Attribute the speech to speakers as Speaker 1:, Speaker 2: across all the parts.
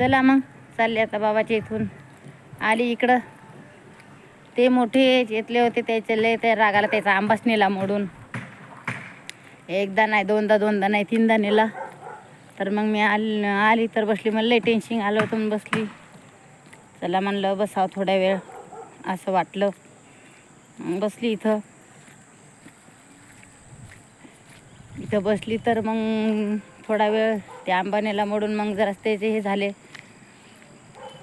Speaker 1: चला मग. चालले आता बाबाच्या इथून. आली इकडं. ते मोठे येतले होते त्याचे लय त्या रागाला त्याचा आंबाच नेला मोडून. एकदा नाही दोनदा दोनदा नाही तीनदा नेला. तर मग मी आली आली तर बसली. मला लय टेन्शन आलं होतं बसली. चला म्हणलं बसावं थोड्या वेळ. असं वाटलं. मग बसली इथं. इथं बसली तर मग थोडा वेळ त्या आंबानेला मोडून. मग जरा त्याचे हे झाले.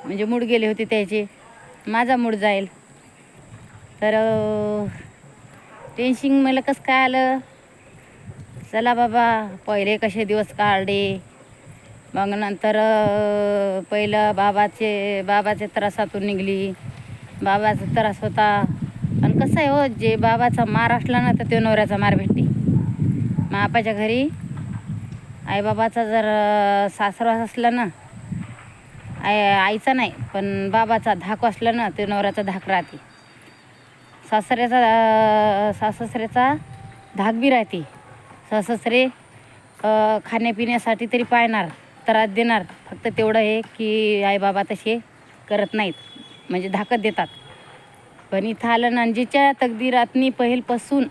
Speaker 1: म्हणजे मूड गेले होते त्याचे. माझा मूड जाईल. तर टेन्शिंग मला कसं काय आलं? चला बाबा पहिले कसे दिवस काढले? मग नंतर पहिलं बाबाचे बाबाच्या त्रासातून निघली. बाबाचा त्रास होता. आणि कसं आहे हो जे बाबाचा मार असला ना तर तो नवऱ्याचा मार भेटते. मापाच्या घरी आईबाबाचा जर सासरवास असला ना आई आईचा नाही पण बाबाचा धाक असला ना ते नवऱ्याचा धाक राहते. सासऱ्याचा सासऱ्याचा धाक बी राहते. सासरे खाण्यापिण्यासाठी तरी पाहणार त्रास देणार फक्त तेवढं आहे की आईबाबा तसे करत नाहीत म्हणजे धाकत देतात. पण इथं आलं नांजीच्या तकदीरातनी पहिलपासून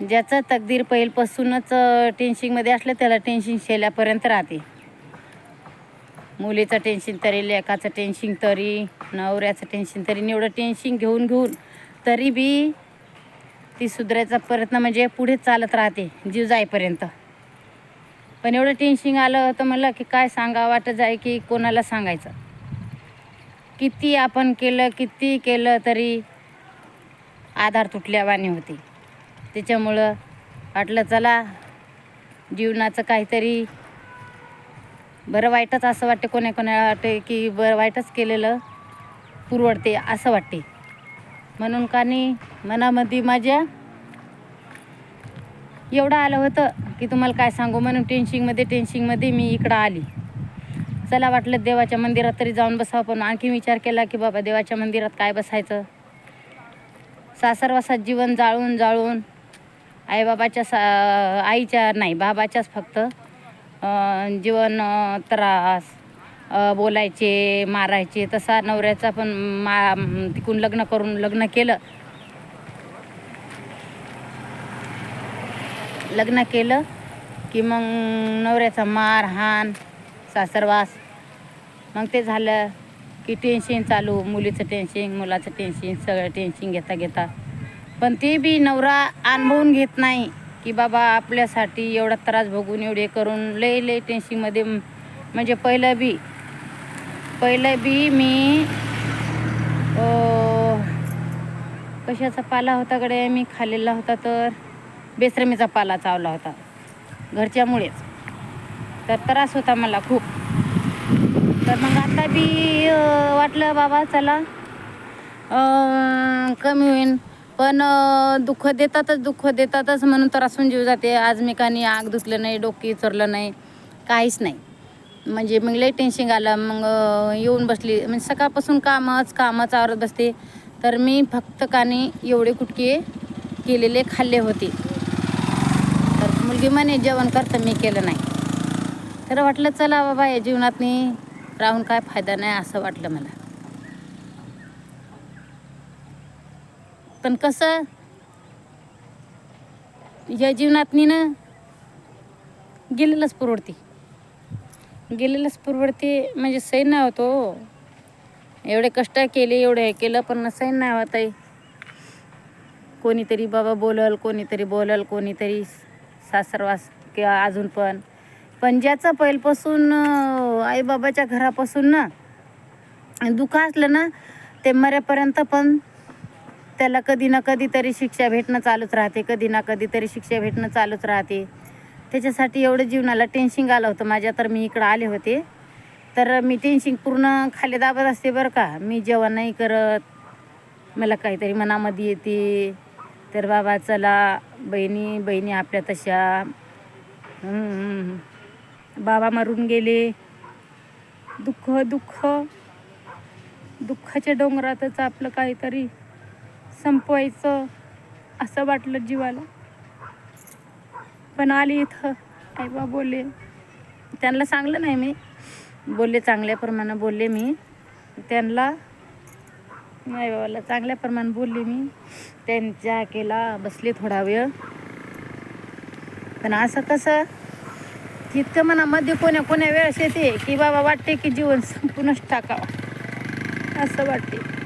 Speaker 1: ज्याचं तकदीर पहिलपासूनच टेन्शिंगमध्ये असलं त्याला टेन्शन शेल्यापर्यंत राहते. मुलीचं टेन्शन तरी लेकाचं टेन्शन तरी नवऱ्याचं टेन्शन तरी एवढं टेन्शन घेऊन घेऊन तरी बी ती सुधारायचा प्रयत्न म्हणजे पुढे चालत राहते जीव जाईपर्यंत. पण एवढं टेन्शन आलं होतं मला की काय सांगा वाटत जाय की कोणाला सांगायचं. किती आपण केलं किती केलं तरी आधार तुटल्यावानी होती. त्याच्यामुळं वाटलं चला जीवनाचं काहीतरी बरं वाईटच असं वाटते कोणा कोणाला वाटते की बरं वाईटच केलेलं पुरवडते असं वाटते. म्हणून का नाही मनामध्ये माझ्या एवढं आलं होतं की तुम्हाला काय सांगू म्हणून टेन्शिंगमध्ये टेन्शिंगमध्ये मी इकडं आली. चला वाटलं देवाच्या मंदिरात तरी जाऊन बसावं पण आणखी विचार केला की बाबा देवाच्या मंदिरात काय बसायचं? सासरवासात जीवन जाळून जाळून आईबाबाच्या सा आईच्या नाही बाबाच्याच फक्त जीवन त्रास बोलायचे मारायचे तसा नवऱ्याचा पण मा तिकून लग्न करून लग्न केलं. लग्न केलं की मग नवऱ्याचा मार हान सासरवास मग ते झालं की टेन्शन चालू मुलीचं टेन्शन मुलाचं टेन्शन सगळं टेन्शन घेता घेता पण ते बी नवरा अनुभवून घेत नाही. की बाबा आपल्यासाठी एवढा त्रास भोगून एवढे करून लय लय टेन्शनमध्ये म्हणजे पहिलं बी पहिलं बी मी कशाचा पाला होता कडे मी खाल्लेला होता तर बेसरमीचा पाला चावला होता. घरच्यामुळेच. तर त्रास होता मला खूप. तर मग आता बी वाटलं बाबा चला कमी होईन. पण दुःख देतातच दुःख देतातच म्हणून त्रासून जीव जाते. आज मी कानी आग धुतलं नाही डोकी चरलं नाही काहीच नाही. म्हणजे मग लई टेन्शन आलं. मग येऊन बसली. म्हणजे सकाळपासून कामच कामच आवरत बसते. तर मी फक्त कानी एवढे कुटके केलेले खाल्ले होते. तर मुलगी म्हणे जेवण करतं मी केलं नाही. तर वाटलं चला बाबा या जीवनातनी राहून काय फायदा नाही असं वाटलं मला. पण कसं? या जीवनात ना गेलेलंच परवडते. गेलेलंच परवडते म्हणजे सैन नाही होतो हो. एवढे कष्ट केले एवढे हे केलं पण सैन नाही होत आहे. कोणीतरी बाबा बोलल कोणीतरी बोलल कोणीतरी सासरवास किंवा अजून पण. पण ज्याचं पहिल्यापासून आईबाबाच्या घरापासून ना दुःख असलं ना ते मरेपर्यंत पण त्याला कधी ना कधी तरी शिक्षा भेटणं चालूच राहते कधी ना कधी तरी शिक्षा भेटणं चालूच राहते. त्याच्यासाठी एवढं जीवनाला टेन्शिंग आलं होतं माझ्या तर मी इकडं आले होते. तर मी टेन्शिंग पूर्ण खाली दाबत असते बरं का. मी जेवण नाही करत. मला काहीतरी मनामध्ये येते. तर बाबा चला बहिणी बहिणी आपल्या तशा. बाबा मरून गेले. दुःख दुःख. दुःखाच्या डोंगरातच आपलं काहीतरी संपवायचं असं वाटलं जीवाला. पण आली इथं. आईबा बोलले त्यांना सांगलं नाही मी. बोलले चांगल्याप्रमाणे बोलले मी. त्यांना नाही बाबाला चांगल्या प्रमाणे बोलले मी. त्यांच्या केला बसले थोडा वेळ. पण असं कसं की इतकं मनामध्ये कोण्या कोण्या वेळेस येते की बाबा वाटते की जीवन संपूर्णच टाकावं. असं वाटते.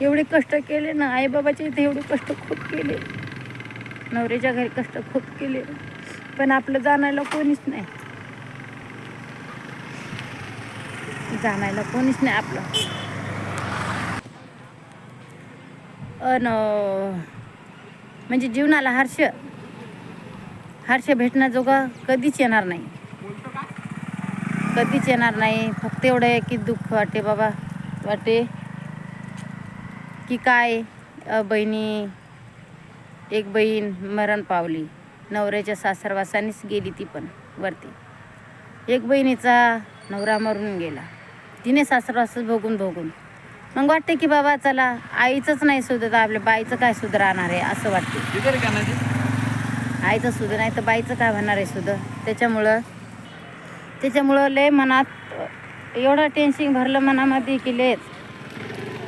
Speaker 1: एवढे कष्ट केले ना आईबाबाच्या इथे एवढे कष्ट खूप केले. नवऱ्याच्या घरी कष्ट खूप केले. पण आपलं जाणायला कोणीच नाही. जाणायला कोणीच नाही आपलं. अन म्हणजे जीवनाला हर्ष हर्ष भेटण्याजोगा कधीच येणार नाही. कधीच येणार नाही. फक्त एवढं आहे की दुःख वाटते बाबा वाटते. की काय बहिणी एक बहीण मरण पावली. नवऱ्याच्या सासरवासानेच गेली ती पण वरती. एक बहिणीचा नवरा मरून गेला. तिने सासरवासच बघून बघून मग वाटते की बाबा चला आईचंच नाही सुधत आपल्या बाईचं काय सुधारणार आहे असं वाटते. आईचं सुद्धा नाही तर बाईचं काय होणार आहे सुद्धा त्याच्यामुळं त्याच्यामुळं लय मनात एवढं टेन्शन भरलं मनामध्ये की लेच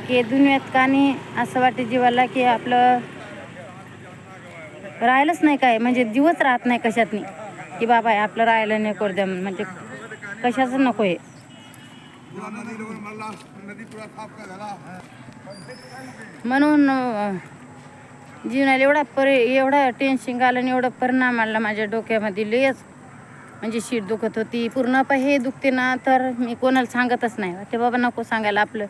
Speaker 1: की दुनियात का नाही असं वाटते जीवाला की आपलं राहिलंच नाही काय? म्हणजे जीवच राहत नाही कशातनी. की बाबा हे आपलं राहायला नाही करू द्या म्हणजे कशाचं नको आहे म्हणून जीवनाला एवढा परि एवढा टेन्शन आलं आणि एवढा परिणाम आला माझ्या डोक्यामध्ये. लयच म्हणजे शीट दुखत होती. पूर्ण पण हे दुखते ना तर मी कोणाला सांगतच नाही. ते बाबा नको सांगायला आपलं.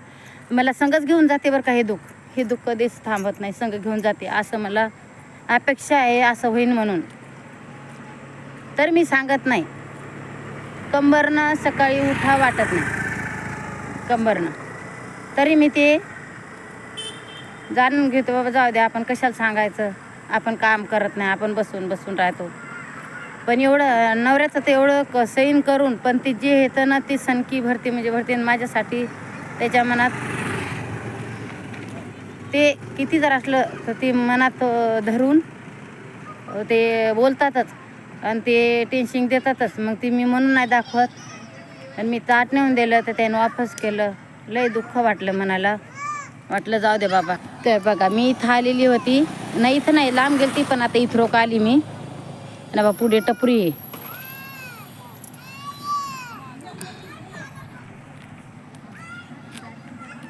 Speaker 1: मला संगच घेऊन जाते बरं का हे दुःख. हे दुःख कधीच थांबत नाही संग घेऊन जाते. असं मला अपेक्षा आहे असं होईन म्हणून. तर मी सांगत नाही. कंबरनं सकाळी उठा वाटत नाही. कंबरनं. तरी मी ते जाणून घेतो बाबा जाऊ दे आपण कशाला सांगायचं? आपण काम करत नाही आपण बसून बसून राहतो. पण एवढं नवऱ्याचं ते एवढं क सैन करून पण ती जे येतं ना ती सनकी भरती म्हणजे भरती आणि माझ्यासाठी त्याच्या मनात ते किती जर असलं तर ते मनात धरून ते बोलतातच आणि ते टेन्शन देतातच. मग ती मी म्हणून नाही दाखवत. आणि मी ताट नेऊन दिलं तर त्यानं वापस केलं. लय दुःख वाटलं मनाला. वाटलं जाऊ दे बाबा. तर बघा मी इथं आलेली होती. नाही इथं नाही लांब गेली पण आता इथं रोक आली मी. आणि बा पुढे टपरी आहे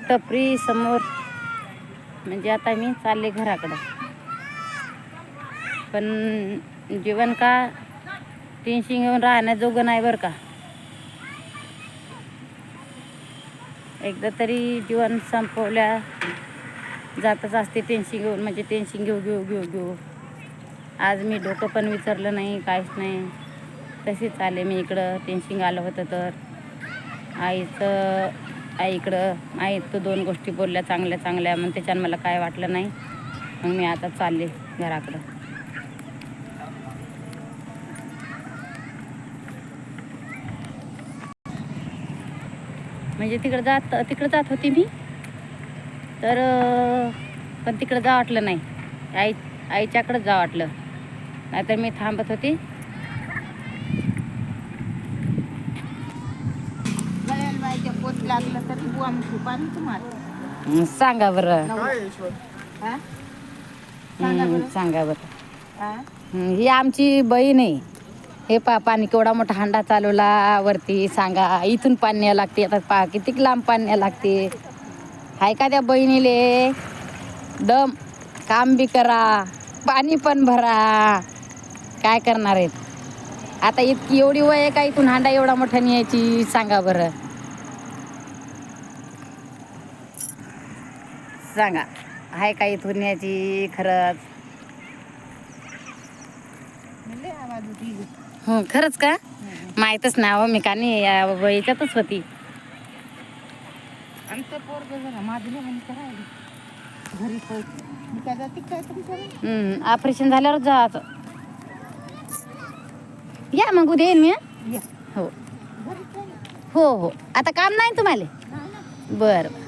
Speaker 1: टपरी समोर म्हणजे आता मी चालले घराकडं पण जीवन का टेन्शन घेऊन राहण्याजोगं नाही बरं का एकदा तरी जीवन संपवल्या जातच असते टेन्शन घेऊन म्हणजे टेन्शन घेऊ घेऊ घेऊ घेऊ आज मी डोकं पण विचारलं नाही काहीच नाही. तशीच आले मी इकडं. टेन्शिंग आलं होतं तर. आईचं आई इकडं. आई तू दोन गोष्टी बोलल्या चांगल्या चांगल्या मग त्याच्यानं मला काय वाटलं नाही. मग मी आता चालले घराकडं. म्हणजे तिकडं जात तिकडं जात होती मी. तर पण तिकडं जा वाटलं नाही. आई आईच्याकडंच जा वाटलं. नाहीतर मी थांबत होती.
Speaker 2: लागलं तरी बुवा तुम्हाला.
Speaker 1: हं, सांगा बरं. सांगा बरं.
Speaker 2: हा?
Speaker 1: आमची बहीण आहे. हे पा पाणी केवढा मोठा हांडा चालवला वरती सांगा इथून पाणी लागते आता पा किती लांब पाणी लागते. हाय का त्या बहिणीले? दम. काम बी करा. पाणी पण भरा. काय करणार आहेत? आता इतकी एवढी वय आहे का इथून हांडा एवढा मोठा न्यायची? सांगा बरं. सांगा. आहे का इथून न्यायची खरंच? हो खरंच का? माहीतच नाही हो मी का नाही याच्यातच होती.
Speaker 2: आमचं पोरग जरा माझं नाही करायला घरी पैसे मी काय जाते काय तुमचं
Speaker 1: हम्म, ऑपरेशन झाल्यावर जायचं या मग उद्या येईन मी हं? हो. हो हो. आता काम नाही तुम्हाला?
Speaker 2: ना.
Speaker 1: बरं.